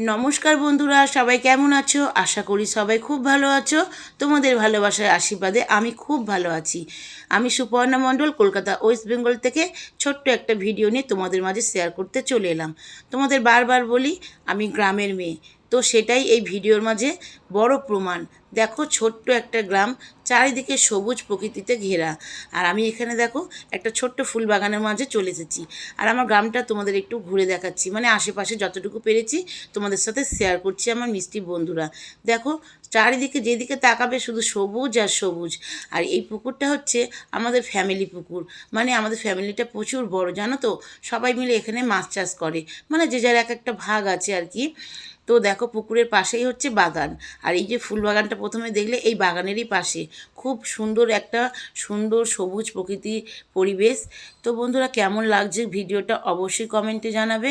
নমস্কার বন্ধুরা, সবাই কেমন আছো? আশা করি সবাই খুব ভালো আছো। তোমাদের ভালোবাসার আশীর্বাদে আমি খুব ভালো আছি। আমি সুপর্ণা মণ্ডল, কলকাতা, ওয়েস্ট বেঙ্গল থেকে ছোট্ট একটা ভিডিও নিয়ে তোমাদের মাঝে শেয়ার করতে চলে এলাম। তোমাদের বারবার বলি, আমি গ্রামের মেয়ে। তো সেটাই এই ভিডিওর মাঝে বড় প্রমাণ। দেখো ছোট্ট একটা গ্রাম, চারিদিকে সবুজ প্রকৃতিতে ঘেরা। আর আমি এখানে দেখো একটা ছোট্ট ফুল বাগানের মাঝে চলে এসেছি। আর আমার গ্রামটা তোমাদের একটু ঘুরে দেখাচ্ছি। মানে আশেপাশে যতটুকু পেরেছি তোমাদের সাথে শেয়ার করছি আমার মিষ্টি বন্ধুরা। দেখো চারিদিকে যেদিকে তাকাবে শুধু সবুজ আর সবুজ। আর এই পুকুরটা হচ্ছে আমাদের ফ্যামিলি পুকুর। মানে আমাদের ফ্যামিলিটা প্রচুর বড়, জানো তো? সবাই মিলে এখানে মাছ চাষ করে। মানে যে যার এক একটা ভাগ আছে আর কি। তো দেখো পুকুরের পাশেই হচ্ছে বাগান। আর এই যে ফুল বাগানটা প্রথমে দেখলে এই বাগানেরই পাশে। খুব সুন্দর একটা সুন্দর সবুজ প্রকৃতি পরিবেশ। তো বন্ধুরা কেমন লাগছে ভিডিওটা অবশ্যই কমেন্টে জানাবে।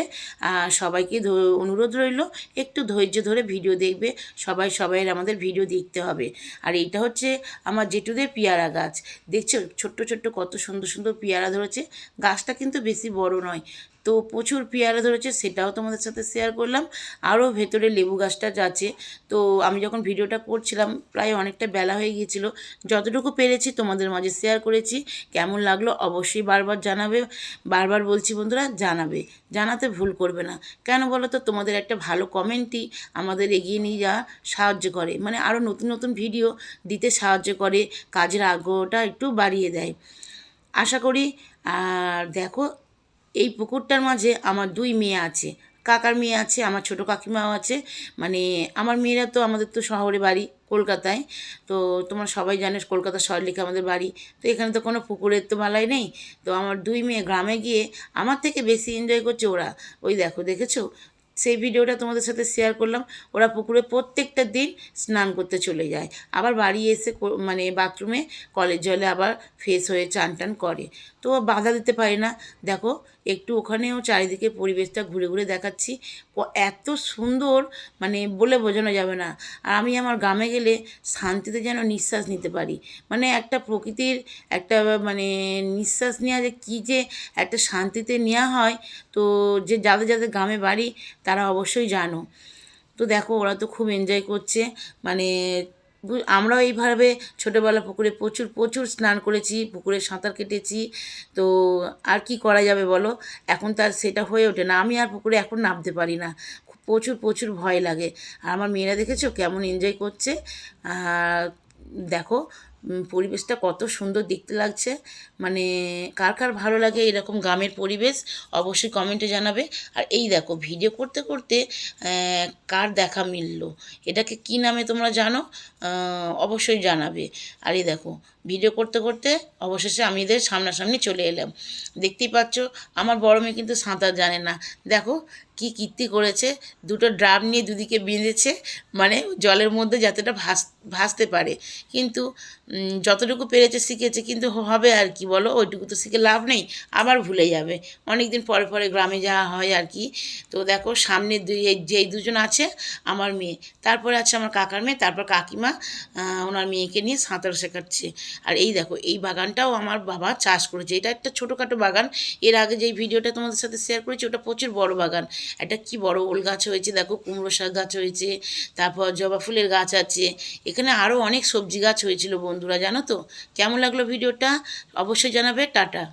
আর সবাইকে অনুরোধ রইল, একটু ধৈর্য ধরে ভিডিও দেখবে। সবাই সবাইয়ের আমাদের ভিডিও দেখতে হবে। আর এইটা হচ্ছে আমার জেঠুদের পেয়ারা গাছ। দেখছ ছোট্ট ছোট্ট কত সুন্দর সুন্দর পেয়ারা ধরেছে। গাছটা কিন্তু বেশি বড় নয় তো প্রচুর পেয়ারা ধরেছে, সেটাও তোমাদের সাথে শেয়ার করলাম। আরও ভেতরে লেবু গাছটা আছে তো আমি যখন ভিডিওটা করছিলাম, প্রায় অনেকটা বেলা হয়ে গিয়েছিল। যতটুকু পেরেছি তোমাদের মাঝে শেয়ার করেছি। কেমন লাগল অবশ্যই বারবার জানাবে। বারবার বলছি বন্ধুরা, জানাবে। জানাতে ভুল করবে না। কেন বলো তো, তোমাদের একটা ভালো কমেন্টই আমাদের এগিয়ে নিয়ে যাওয়া সাহায্য করে। মানে আরও নতুন নতুন ভিডিও দিতে সাহায্য করে, কাজের আগ্রহটা একটু বাড়িয়ে দেয়। আশা করি, আর দেখো এই পুকুরটার মাঝে আমার দুই মেয়ে আছে। কাকার মেয়ে আছে, আমার ছোট কাকিমাও আছে। মানে আমার মেয়েরা তো আমাদের তো শহরে বাড়ি, কলকাতায়। তো তোমার সবাই জানে কলকাতা শহর লিখে আমাদের বাড়ি। তো এখানে তো কোনো পুকুরের তো বালাই নেই। তো আমার দুই মেয়ে গ্রামে গিয়ে আমার থেকে বেশি এনজয় করছে ওরা। ওই দেখো, দেখেছ? সেই ভিডিওটা তোমাদের সাথে শেয়ার করলাম। ওরা পুকুরে প্রত্যেকটা দিন স্নান করতে চলে যায়। আবার বাড়ি এসে মানে বাথরুমে কলের জলে আবার ফ্রেশ হয়ে চান টান করে। তো বাধা দিতে পারে না। দেখো একটু ওখানেও চারিদিকে পরিবেশটা ঘুরে ঘুরে দেখাচ্ছি। এত সুন্দর মানে বলে বোঝানো যাবে না। আর আমি আমার গ্রামে গেলে শান্তিতে যেন নিঃশ্বাস নিতে পারি। মানে একটা প্রকৃতির একটা মানে নিঃশ্বাস নেওয়া যে কী যে একটা শান্তিতে নেওয়া হয়, তো যে যাদের যাদের গ্রামে বাড়ি তারা অবশ্যই জানো। তো দেখো ওরা তো খুব এনজয় করছে মানে আমরাও এইভাবে ছোটোবেলা পুকুরে প্রচুর প্রচুর স্নান করেছি, পুকুরে সাঁতার কেটেছি। তো আর কি করা যাবে বলো? এখন তার সেটা হয়ে ওঠে না। আমি আর পুকুরে এখন নামতে পারি না। প্রচুর প্রচুর ভয় লাগে। আর আমার মেয়েরা দেখেছ কেমন এনজয় করছে? দেখো পরিবেশটা কত সুন্দর দেখতে লাগছে। মানে কার কার ভালো লাগে এরকম গ্রামের পরিবেশ অবশ্যই কমেন্টে জানাবে। আর এই দেখো ভিডিও করতে করতে কার দেখা মিললো? এটাকে কি নামে তোমরা জানো? অবশ্যই জানাবে। আর এই দেখো ভিডিও করতে করতে অবশেষে আমি এদের সামনাসামনি চলে এলাম। দেখতেই পাচ্ছ, আমার বড় মেয়ে কিন্তু সাঁতার জানে না। দেখো, কি কীর্তি করেছে। দুটো ড্রাম নিয়ে দুদিকে বেঁধেছে। মানে জলের মধ্যে যাতেটা ভাস, ভাসতে পারে। কিন্তু যতটুকু পেরেছে শিখেছে, কিন্তু হবে আর কি বলো? ওইটুকু তো শিখে লাভ নেই, আবার ভুলে যাবে। অনেক দিন পরে পরে গ্রামে যাওয়া হয় আর কি। তো দেখো, সামনে দুই যেই দুজন আছে, আমার মেয়ে। তারপরে আছে আমার কাকার মেয়ে, তারপর কাকিমা ওনার মেয়েকে নিয়ে সাঁতার শেখাচ্ছে। আর এই দেখো, এই বাগানটাও আমার বাবা চাষ করেছে। এটা একটা ছোটোখাটো বাগান। এর আগে যেই ভিডিওটা তোমাদের সাথে শেয়ার করেছি, ওটা প্রচুর বড় বাগান। একটা কি বড় ওল গাছ হয়েছে, দেখো, কুমড়ো শাক গাছ হয়েছে, তারপর জবা ফুলের গাছ আছে। এখানে আরও অনেক সবজি গাছ হয়েছিল বন্ধুরা জানো তো? কেমন লাগল ভিডিওটা? অবশ্যই জানাবে টাটা।